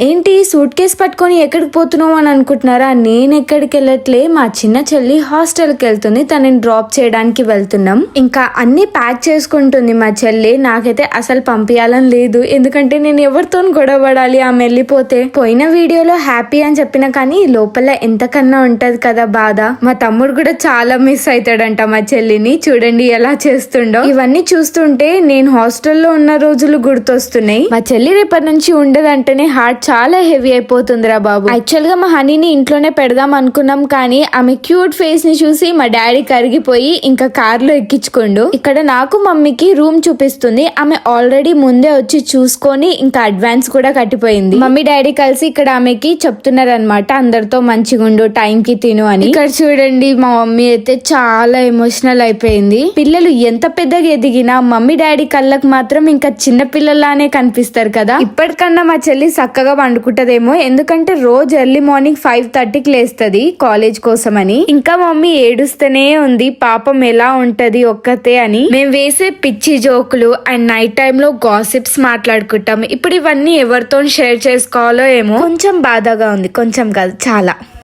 ఏంటి suit case పట్టుకొని ఎక్కడికి పోతున్నావు అని అనుకుంటున్నారా? నేను ఎక్కడికి వెళ్ళట్లే. మా చిన్న చెల్లి హాస్టల్కి వెళ్తుంది. తనని డ్రాప్ చేయడానికి వెళ్తున్నాం. ఇంకా అన్ని ప్యాక్ చేసుకుంటుంది మా చెల్లి. నాకైతే అసలు పంపించాలని లేదు. ఎందుకంటే నేను ఎవరితో గొడవపడాలి ఆమె వెళ్ళిపోతే. పోయిన వీడియోలో హ్యాపీ అని చెప్పిన కానీ లోపల ఎంతకన్నా ఉంటది కదా బాధ. మా తమ్ముడు కూడా చాలా మిస్ అవుతాడంట మా చెల్లిని. చూడండి ఎలా చేస్తుండో. ఇవన్నీ చూస్తుంటే నేను హాస్టల్లో ఉన్న రోజులు గుర్తొస్తున్నాయి. మా చెల్లి రేపటి నుంచి ఉండదంటేనే హార్ట్ చాలా హెవీ అయిపోతుందిరా బాబు. యాక్చువల్గా మా హనీని ఇంట్లోనే పెడదాం అనుకున్నాం కానీ ఆమె క్యూట్ ఫేస్ని చూసి మా డాడీ కరిగిపోయి ఇంకా కార్లో ఎక్కించుకోండు. ఇక్కడ నాకు మమ్మీకి రూమ్ చూపిస్తుంది. ఆమె ఆల్రెడీ ముందే వచ్చి చూసుకొని ఇంకా అడ్వాన్స్ కూడా కట్టిపోయింది. మమ్మీ డాడీ కలిసి ఇక్కడ ఆమెకి చెప్తున్నారు అనమాట అందరితో మంచిగుండు టైం కి తిను అని. ఇక్కడ చూడండి మా మమ్మీ అయితే చాలా ఎమోషనల్ అయిపోయింది. పిల్లలు ఎంత పెద్దగా ఎదిగినా మమ్మీ డాడీ కళ్ళకు మాత్రం ఇంకా చిన్న పిల్లలానే కనిపిస్తారు కదా. ఇప్పటికన్నా మా చెల్లి చక్కగా వండుకుంటదేమో. ఎందుకంటే రోజు ఎర్లీ మార్నింగ్ ఫైవ్ థర్టీకి లేస్తుంది కాలేజ్ కోసం అని ఇంకా మమ్మీ ఏడుస్తూనే ఉంది. పాపం ఎలా ఉంటది ఒక్కతే అని. మేము వేసే పిచ్చి జోకులు అండ్ నైట్ టైంలో గాసిప్స్ మాట్లాడుకుంటాం ఇప్పుడు ఇవన్నీ ఎవరితో షేర్ చేసుకోవాలో ఏమో. కొంచెం బాధగా ఉంది. కొంచెం కాదు. చాలా.